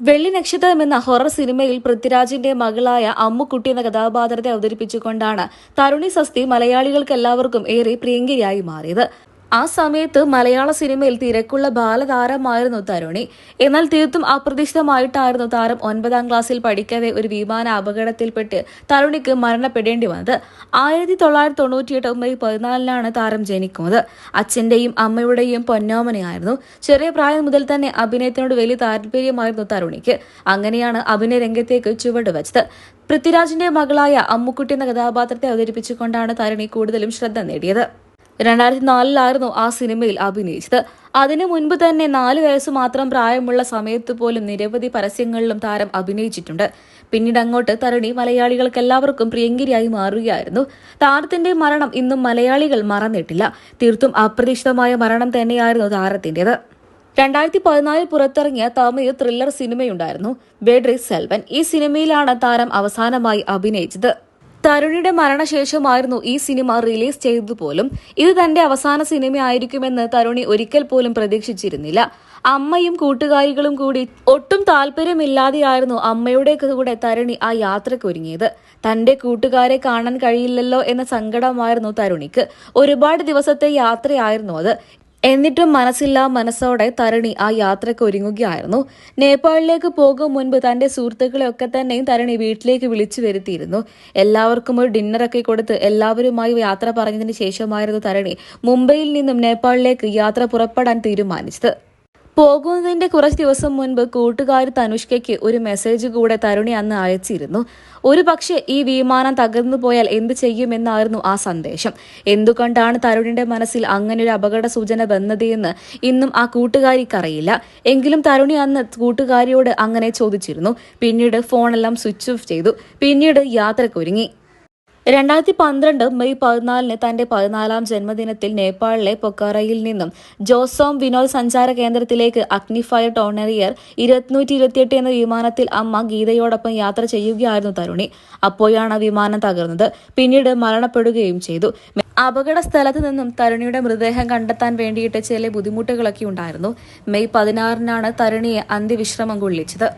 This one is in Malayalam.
വെള്ളി നക്ഷത്രം എന്ന ഹൊറർ സിനിമയിൽ പൃഥ്വിരാജിന്റെ മകളായ അമ്മുക്കുട്ടി എന്ന കഥാപാത്രത്തെ അവതരിപ്പിച്ചുകൊണ്ടാണ് തരുണി സസ്തി മലയാളികൾക്ക് എല്ലാവർക്കും ഏറെ പ്രിയങ്കരിയായി മാറിയത്. ആ സമയത്ത് മലയാള സിനിമയിൽ തിരക്കുള്ള ബാലതാരമായിരുന്നു തരുണി. എന്നാൽ തീർത്തും അപ്രതീക്ഷിതമായിട്ടായിരുന്നു താരം ഒൻപതാം ക്ലാസ്സിൽ പഠിക്കവേ ഒരു വിമാന അപകടത്തിൽപ്പെട്ട് തരുണിക്ക് മരണപ്പെടേണ്ടി വന്നത്. ആയിരത്തി തൊള്ളായിരത്തി തൊണ്ണൂറ്റിയെട്ട് മെയ് പതിനാലിനാണ് താരം ജനിക്കുന്നത്. അച്ഛന്റെയും അമ്മയുടെയും പൊന്നോമനയായിരുന്നു. ചെറിയ പ്രായം മുതൽ തന്നെ അഭിനയത്തിനോട് വലിയ താല്പര്യമായിരുന്നു തരുണിക്ക്. അങ്ങനെയാണ് അഭിനയ രംഗത്തേക്ക് ചുവട് വെച്ചത്. പൃഥ്വിരാജിന്റെ മകളായ അമ്മുക്കുട്ടി എന്ന കഥാപാത്രത്തെ അവതരിപ്പിച്ചുകൊണ്ടാണ് തരുണി കൂടുതലും ശ്രദ്ധ നേടിയത്. രണ്ടായിരത്തി നാലിലായിരുന്നു ആ സിനിമയിൽ അഭിനയിച്ചത്. അതിനു മുൻപ് തന്നെ നാല് വയസ്സ് മാത്രം പ്രായമുള്ള സമയത്ത് പോലും നിരവധി പരസ്യങ്ങളിലും താരം അഭിനയിച്ചിട്ടുണ്ട്. പിന്നീട് അങ്ങോട്ട് തരുണി മലയാളികൾക്ക് എല്ലാവർക്കും പ്രിയങ്കരിയായി മാറുകയായിരുന്നു. താരത്തിന്റെ മരണം ഇന്നും മലയാളികൾ മറന്നിട്ടില്ല. തീർത്തും അപ്രതീക്ഷിതമായ മരണം തന്നെയായിരുന്നു താരത്തിന്റേത്. രണ്ടായിരത്തി പതിനാലിൽ പുറത്തിറങ്ങിയ തമിഴ് ത്രില്ലർ സിനിമയുണ്ടായിരുന്നു. ബേഡ്രി സെൽവൻ. ഈ സിനിമയിലാണ് താരം അവസാനമായി അഭിനയിച്ചത്. തരുണിയുടെ മരണശേഷമായിരുന്നു ഈ സിനിമ റിലീസ് ചെയ്തത് പോലും ഇത് തന്റെ അവസാന സിനിമയായിരിക്കുമെന്ന് തരുണി ഒരിക്കൽ പോലും പ്രതീക്ഷിച്ചിരുന്നില്ല. അമ്മയും കൂട്ടുകാരികളും കൂടി ഒട്ടും താല്പര്യമില്ലാതെയായിരുന്നു അമ്മയുടെ കൂടെ തരുണി ആ യാത്രയ്ക്ക് ഒരുങ്ങിയത്. തന്റെ കൂട്ടുകാരെ കാണാൻ കഴിയില്ലല്ലോ എന്ന സങ്കടമായിരുന്നു തരുണിക്ക്. ഒരുപാട് ദിവസത്തെ യാത്രയായിരുന്നു അത്. എന്നിട്ടും മനസ്സില്ല മനസ്സോടെ തരണി ആ യാത്രയ്ക്ക് ഒരുങ്ങുകയായിരുന്നു. നേപ്പാളിലേക്ക് പോകും മുൻപ് തന്റെ സുഹൃത്തുക്കളെയൊക്കെ തന്നെയും തരണി വീട്ടിലേക്ക് വിളിച്ചു വരുത്തിയിരുന്നു. എല്ലാവർക്കും ഒരു ഡിന്നറൊക്കെ കൊടുത്ത് എല്ലാവരുമായി യാത്ര പറഞ്ഞതിന് ശേഷമായിരുന്നു തരണി മുംബൈയിൽ നിന്നും നേപ്പാളിലേക്ക് യാത്ര പുറപ്പെടാൻ തീരുമാനിച്ചത്. പോകുന്നതിന്റെ കുറച്ച് ദിവസം മുൻപ് കൂട്ടുകാരി തനുഷ്കയ്ക്ക് ഒരു മെസ്സേജ് കൂടെ തരുണി അന്ന് അയച്ചിരുന്നു. ഒരു പക്ഷേ ഈ വിമാനം തകർന്നു പോയാൽ എന്ത് ചെയ്യുമെന്നായിരുന്നു ആ സന്ദേശം. എന്തുകൊണ്ടാണ് തരുണിന്റെ മനസ്സിൽ അങ്ങനെ ഒരു അപകട സൂചന വന്നത് എന്ന് ഇന്നും ആ കൂട്ടുകാരിക്കറിയില്ല. എങ്കിലും തരുണി അന്ന് കൂട്ടുകാരിയോട് അങ്ങനെ ചോദിച്ചിരുന്നു. പിന്നീട് ഫോണെല്ലാം സ്വിച്ച് ഓഫ് ചെയ്തു. പിന്നീട് യാത്രക്കൊരുങ്ങി. രണ്ടായിരത്തി പന്ത്രണ്ട് മെയ് പതിനാലിന് തന്റെ പതിനാലാം ജന്മദിനത്തിൽ നേപ്പാളിലെ പൊക്കാറയിൽ നിന്നും ജോസോം വിനോദ് സഞ്ചാര കേന്ദ്രത്തിലേക്ക് അഗ്നിഫയർ ടോണറിയർ ഇരുപത്തിനൂറ്റി ഇരുപത്തിയെട്ട് എന്ന വിമാനത്തിൽ അമ്മ ഗീതയോടൊപ്പം യാത്ര ചെയ്യുകയായിരുന്നു തരുണി. അപ്പോഴാണ് വിമാനം തകർന്നത്. പിന്നീട് മരണപ്പെടുകയും ചെയ്തു. അപകട സ്ഥലത്ത് നിന്നും തരുണിയുടെ മൃതദേഹം കണ്ടെത്താൻ വേണ്ടിയിട്ട് ചില ബുദ്ധിമുട്ടുകളൊക്കെ ഉണ്ടായിരുന്നു. മെയ് പതിനാറിനാണ് തരുണിയെ അന്ത്യവിശ്രമം കൊള്ളിച്ചത്.